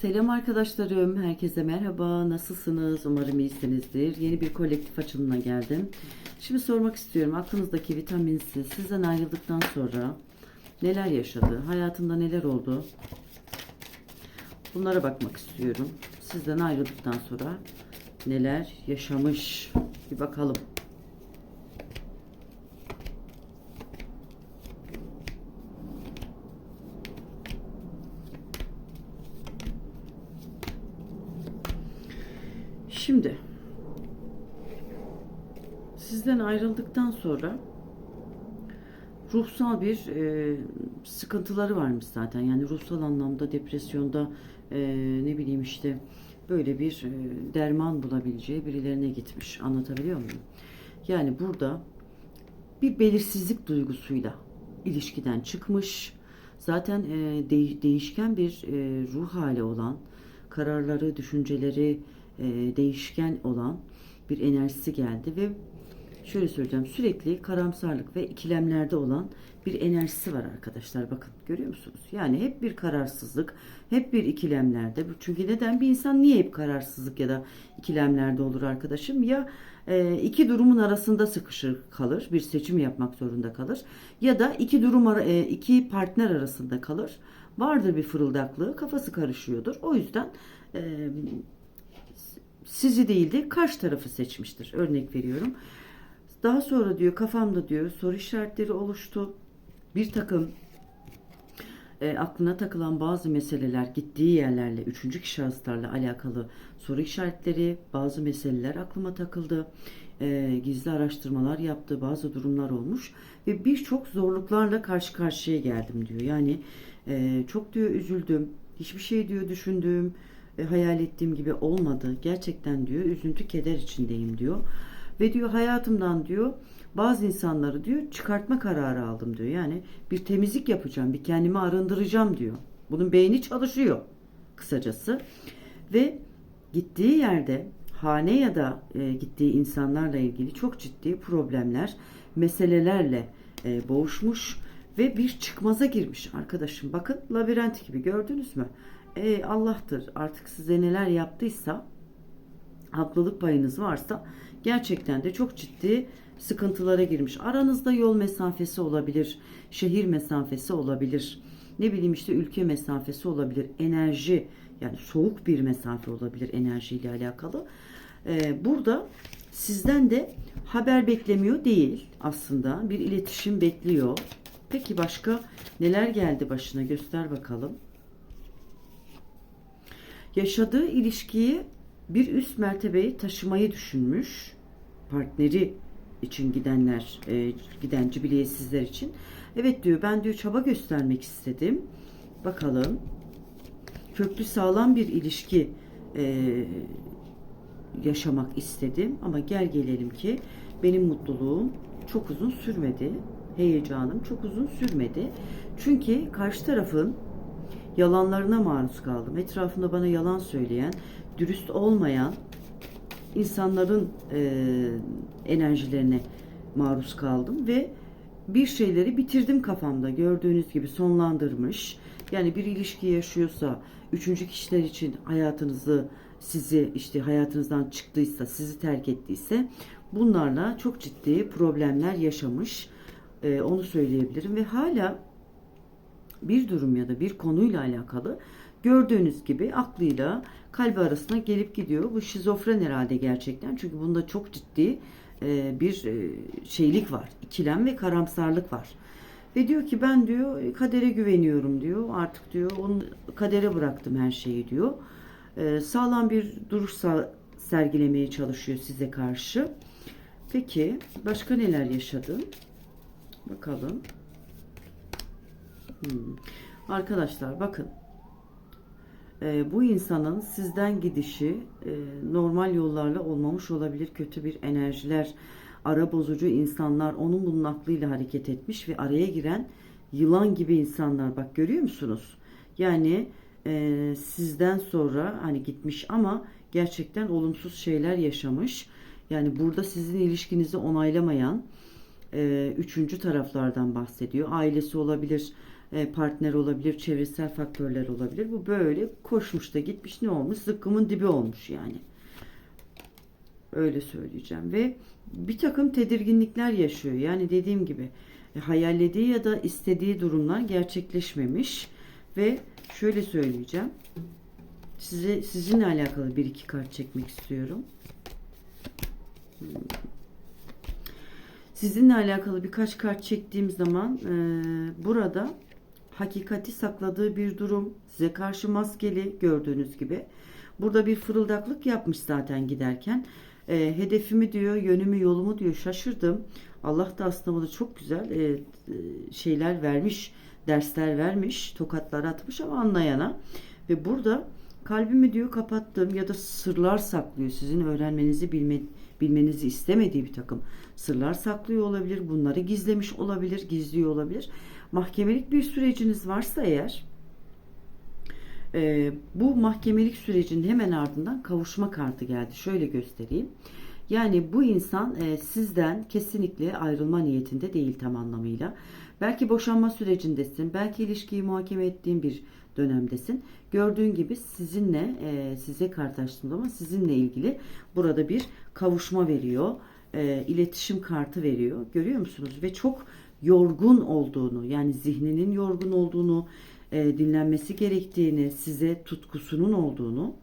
Selam arkadaşlarım, herkese merhaba. Nasılsınız? Umarım iyisinizdir. Yeni bir kolektif açılımına geldim. Şimdi sormak istiyorum, aklınızdaki vitaminsiz sizden ayrıldıktan sonra neler yaşadı? Hayatında neler oldu? Bunlara bakmak istiyorum. Sizden ayrıldıktan sonra neler yaşamış? Bir bakalım. Şimdi sizden ayrıldıktan sonra ruhsal bir e, sıkıntıları varmış zaten. Yani ruhsal anlamda depresyonda e, ne bileyim işte böyle bir e, derman bulabileceği birilerine gitmiş. Anlatabiliyor muyum? Yani burada bir belirsizlik duygusuyla ilişkiden çıkmış. Zaten e, de- değişken bir e, ruh hali olan, kararları, düşünceleri e, değişken olan bir enerjisi geldi ve şöyle söyleyeceğim sürekli karamsarlık ve ikilemlerde olan bir enerjisi var arkadaşlar bakın görüyor musunuz? Yani hep bir kararsızlık, hep bir ikilemlerde. Çünkü neden bir insan niye hep kararsızlık ya da ikilemlerde olur arkadaşım? Ya e, iki durumun arasında sıkışır kalır, bir seçim yapmak zorunda kalır ya da iki durum e, iki partner arasında kalır. Vardır bir fırıldaklığı, kafası karışıyordur. O yüzden e, sizi değil de karşı tarafı seçmiştir. Örnek veriyorum. Daha sonra diyor kafamda diyor soru işaretleri oluştu. Bir takım e, aklına takılan bazı meseleler gittiği yerlerle, üçüncü kişi şahıslarla alakalı soru işaretleri, bazı meseleler aklıma takıldı. E, gizli araştırmalar yaptı, bazı durumlar olmuş ve birçok zorluklarla karşı karşıya geldim diyor. Yani e, çok diyor üzüldüm, hiçbir şey diyor düşündüğüm, e, hayal ettiğim gibi olmadı. Gerçekten diyor üzüntü, keder içindeyim diyor. Ve diyor hayatımdan diyor bazı insanları diyor çıkartma kararı aldım diyor. Yani bir temizlik yapacağım, bir kendimi arındıracağım diyor. Bunun beyni çalışıyor kısacası. Ve gittiği yerde hane ya da e, gittiği insanlarla ilgili çok ciddi problemler, meselelerle e, boğuşmuş ve bir çıkmaza girmiş arkadaşım. Bakın labirent gibi gördünüz mü? E, Allah'tır artık size neler yaptıysa haklılık payınız varsa gerçekten de çok ciddi sıkıntılara girmiş. Aranızda yol mesafesi olabilir, şehir mesafesi olabilir. Ne bileyim işte ülke mesafesi olabilir, enerji yani soğuk bir mesafe olabilir enerjiyle alakalı. Ee, burada sizden de haber beklemiyor değil aslında. Bir iletişim bekliyor. Peki başka neler geldi başına göster bakalım. Yaşadığı ilişkiyi bir üst mertebeyi taşımayı düşünmüş. Partneri için gidenler, e, giden cibiliyetsizler için. Evet diyor ben diyor çaba göstermek istedim. Bakalım. Köklü sağlam bir ilişki e, yaşamak istedim. Ama gel gelelim ki benim mutluluğum çok uzun sürmedi. Heyecanım çok uzun sürmedi. Çünkü karşı tarafın yalanlarına maruz kaldım. Etrafında bana yalan söyleyen, dürüst olmayan insanların e, enerjilerine maruz kaldım ve bir şeyleri bitirdim kafamda. Gördüğünüz gibi sonlandırmış. Yani bir ilişki yaşıyorsa, üçüncü kişiler için hayatınızı sizi işte hayatınızdan çıktıysa, sizi terk ettiyse bunlarla çok ciddi problemler yaşamış. E, onu söyleyebilirim ve hala bir durum ya da bir konuyla alakalı gördüğünüz gibi aklıyla kalbi arasına gelip gidiyor. Bu şizofren herhalde gerçekten. Çünkü bunda çok ciddi e, bir e, şeylik var. İkilem ve karamsarlık var. Ve diyor ki ben diyor kadere güveniyorum diyor. Artık diyor onun kadere bıraktım her şeyi diyor. E, sağlam bir duruş sergilemeye çalışıyor size karşı. Peki başka neler yaşadın? Bakalım. Hmm. Arkadaşlar bakın e, bu insanın sizden gidişi e, normal yollarla olmamış olabilir. Kötü bir enerjiler ara bozucu insanlar onun bunun aklıyla hareket etmiş ve araya giren yılan gibi insanlar. Bak görüyor musunuz? Yani e, sizden sonra hani gitmiş ama gerçekten olumsuz şeyler yaşamış. Yani burada sizin ilişkinizi onaylamayan e, üçüncü taraflardan bahsediyor. Ailesi olabilir, partner olabilir, çevresel faktörler olabilir. Bu böyle koşmuş da gitmiş ne olmuş? Zıkkımın dibi olmuş yani. Öyle söyleyeceğim ve bir takım tedirginlikler yaşıyor. Yani dediğim gibi e, hayallediği ya da istediği durumlar gerçekleşmemiş ve şöyle söyleyeceğim. Size sizinle alakalı bir iki kart çekmek istiyorum. Sizinle alakalı birkaç kart çektiğim zaman e, burada hakikati sakladığı bir durum. Size karşı maskeli gördüğünüz gibi. Burada bir fırıldaklık yapmış zaten giderken. E, hedefimi diyor, yönümü, yolumu diyor şaşırdım. Allah da aslında bana çok güzel e, e, şeyler vermiş, dersler vermiş, tokatlar atmış ama anlayana. Ve burada kalbimi diyor kapattım ya da sırlar saklıyor. Sizin öğrenmenizi bilme, bilmenizi istemediği bir takım sırlar saklıyor olabilir. Bunları gizlemiş olabilir, gizliyor olabilir. Mahkemelik bir süreciniz varsa eğer e, bu mahkemelik sürecinin hemen ardından kavuşma kartı geldi. Şöyle göstereyim. Yani bu insan e, sizden kesinlikle ayrılma niyetinde değil tam anlamıyla. Belki boşanma sürecindesin, belki ilişkiyi muhakeme ettiğin bir dönemdesin. Gördüğün gibi sizinle e, size kart açtım ama sizinle ilgili burada bir kavuşma veriyor. E, iletişim kartı veriyor. Görüyor musunuz? Ve çok yorgun olduğunu yani zihninin yorgun olduğunu e, dinlenmesi gerektiğini size tutkusunun olduğunu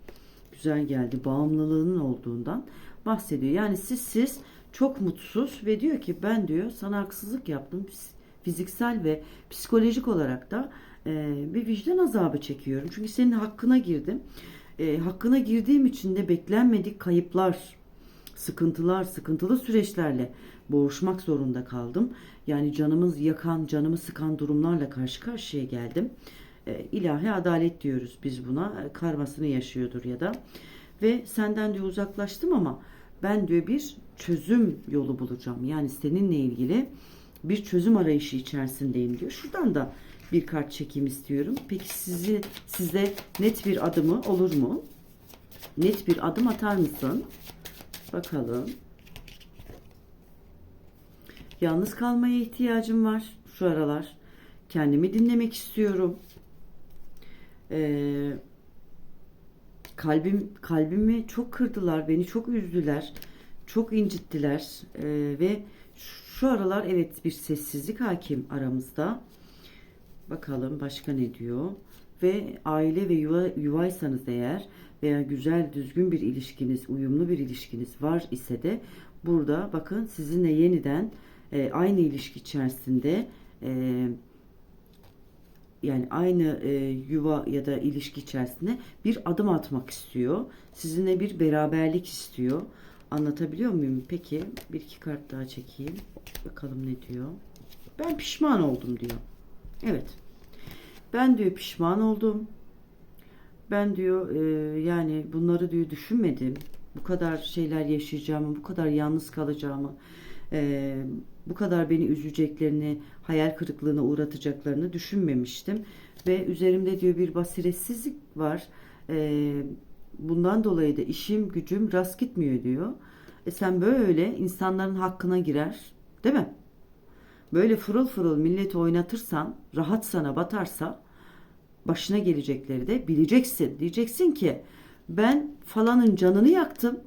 güzel geldi bağımlılığının olduğundan bahsediyor. Yani siz siz çok mutsuz ve diyor ki ben diyor sana haksızlık yaptım fiziksel ve psikolojik olarak da e, bir vicdan azabı çekiyorum. Çünkü senin hakkına girdim. E, hakkına girdiğim için de beklenmedik kayıplar, sıkıntılar, sıkıntılı süreçlerle boğuşmak zorunda kaldım. Yani canımız yakan, canımı sıkan durumlarla karşı karşıya geldim. E, ilahi adalet diyoruz biz buna. E, karmasını yaşıyordur ya da. Ve senden diyor uzaklaştım ama ben diyor bir çözüm yolu bulacağım. Yani seninle ilgili bir çözüm arayışı içerisindeyim diyor. Şuradan da bir kart çekeyim istiyorum. Peki sizi size net bir adımı olur mu? Net bir adım atar mısın? Bakalım. Yalnız kalmaya ihtiyacım var şu aralar. Kendimi dinlemek istiyorum. Ee, kalbim kalbimi çok kırdılar, beni çok üzdüler, çok incittiler ee, ve şu aralar evet bir sessizlik hakim aramızda. Bakalım başka ne diyor? Ve aile ve yuva, yuvaysanız eğer veya güzel düzgün bir ilişkiniz, uyumlu bir ilişkiniz var ise de burada bakın sizinle yeniden e, aynı ilişki içerisinde e, yani aynı e, yuva ya da ilişki içerisinde bir adım atmak istiyor. Sizinle bir beraberlik istiyor. Anlatabiliyor muyum? Peki bir iki kart daha çekeyim. Bakalım ne diyor. Ben pişman oldum diyor. Evet. Ben diyor pişman oldum. Ben diyor e, yani bunları diyor düşünmedim. Bu kadar şeyler yaşayacağımı, bu kadar yalnız kalacağımı, e, bu kadar beni üzeceklerini, hayal kırıklığına uğratacaklarını düşünmemiştim. Ve üzerimde diyor bir basiretsizlik var. E, bundan dolayı da işim gücüm rast gitmiyor diyor. E sen böyle insanların hakkına girer, değil mi? Böyle fırıl fırıl milleti oynatırsan, rahat sana batarsa başına gelecekleri de bileceksin. Diyeceksin ki ben falanın canını yaktım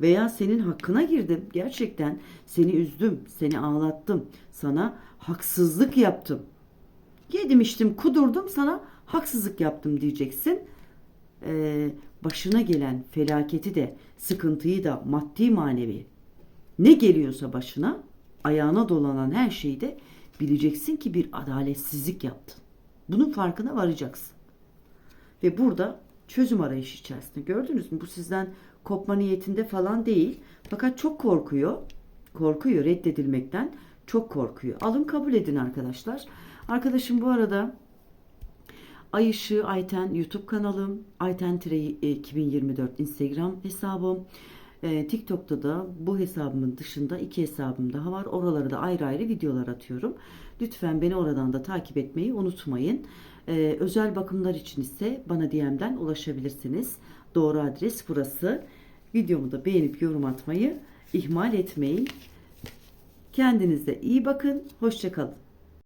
veya senin hakkına girdim. Gerçekten seni üzdüm, seni ağlattım. Sana haksızlık yaptım. Yedim içtim, kudurdum sana haksızlık yaptım diyeceksin. Ee, başına gelen felaketi de, sıkıntıyı da maddi manevi ne geliyorsa başına ayağına dolanan her şeyi de bileceksin ki bir adaletsizlik yaptın. Bunun farkına varacaksın. Ve burada çözüm arayışı içerisinde gördünüz mü? Bu sizden kopma niyetinde falan değil. Fakat çok korkuyor. Korkuyor reddedilmekten. Çok korkuyor. Alın kabul edin arkadaşlar. Arkadaşım bu arada Ay Işığı Ayten YouTube kanalım, Ayten 2024 Instagram hesabım. E, TikTok'ta da bu hesabımın dışında iki hesabım daha var. Oralara da ayrı ayrı videolar atıyorum. Lütfen beni oradan da takip etmeyi unutmayın. E, özel bakımlar için ise bana DM'den ulaşabilirsiniz. Doğru adres burası. Videomu da beğenip yorum atmayı ihmal etmeyin. Kendinize iyi bakın. Hoşçakalın.